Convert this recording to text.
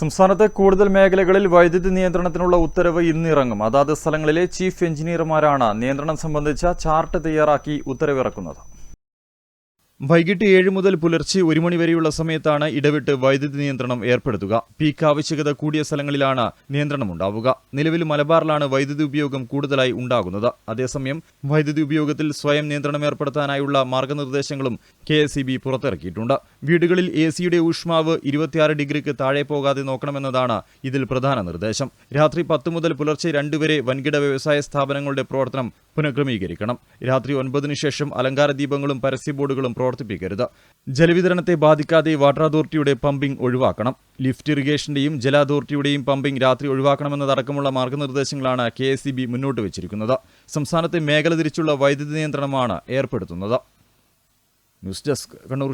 സംസ്ഥാനത്തെ കൂടുതൽ മേഖലകളിൽ വൈദ്യുതി നിയന്ത്രണത്തിനുള്ള ഉത്തരവ് ഇന്നിറങ്ങും. അതാത് സ്ഥലങ്ങളിലെ ചീഫ് എഞ്ചിനീയർമാരാണ് നിയന്ത്രണം സംബന്ധിച്ച ചാർട്ട് തയ്യാറാക്കി ഉത്തരവിറക്കുന്നത്. വൈകിട്ട് ഏഴ് മുതൽ പുലർച്ചെ ഒരു മണി വരെയുള്ള സമയത്താണ് ഇടവിട്ട് വൈദ്യുതി നിയന്ത്രണം ഏർപ്പെടുത്തുക. പീക്ക് ആവശ്യകത കൂടിയ സ്ഥലങ്ങളിലാണ് നിയന്ത്രണം ഉണ്ടാവുക. നിലവിൽ മലബാറിലാണ് വൈദ്യുതി ഉപയോഗം കൂടുതലായി ഉണ്ടാകുന്നത്. അതേസമയം വൈദ്യുതി ഉപയോഗത്തിൽ സ്വയം നിയന്ത്രണം ഏർപ്പെടുത്താനായുള്ള മാർഗനിർദ്ദേശങ്ങളും കെ എസ് പുറത്തിറക്കിയിട്ടുണ്ട്. വീടുകളിൽ എ സിയുടെ ഊഷ്മാവ് ഇരുപത്തിയാറ് ഡിഗ്രിക്ക് താഴെ പോകാതെ നോക്കണമെന്നതാണ് ഇതിൽ പ്രധാന നിർദ്ദേശം. രാത്രി പത്ത് മുതൽ പുലർച്ചെ രണ്ട് വരെ വൻകിട വ്യവസായ സ്ഥാപനങ്ങളുടെ പ്രവർത്തനം പുനഃക്രമീകരിക്കണം. രാത്രി ഒൻപതിനു ശേഷം അലങ്കാര ദീപങ്ങളും പരസ്യ ബോർഡുകളും പ്രവർത്തിപ്പിക്കരുത്. ജലവിതരണത്തെ ബാധിക്കാതെ വാട്ടർ അതോറിറ്റിയുടെ പമ്പിംഗ് ഒഴിവാക്കണം. ലിഫ്റ്റ് ഇറിഗേഷന്റെയും ജല അതോറിറ്റിയുടെയും പമ്പിംഗ് രാത്രി ഒഴിവാക്കണമെന്നതടക്കമുള്ള മാർഗനിർദ്ദേശങ്ങളാണ് കെ എസ് മുന്നോട്ട് വച്ചിരിക്കുന്നത്. സംസ്ഥാനത്തെ മേഖല തിരിച്ചുള്ള വൈദ്യുതി നിയന്ത്രണമാണ് ഏർപ്പെടുത്തുന്നത്. News desk Kannur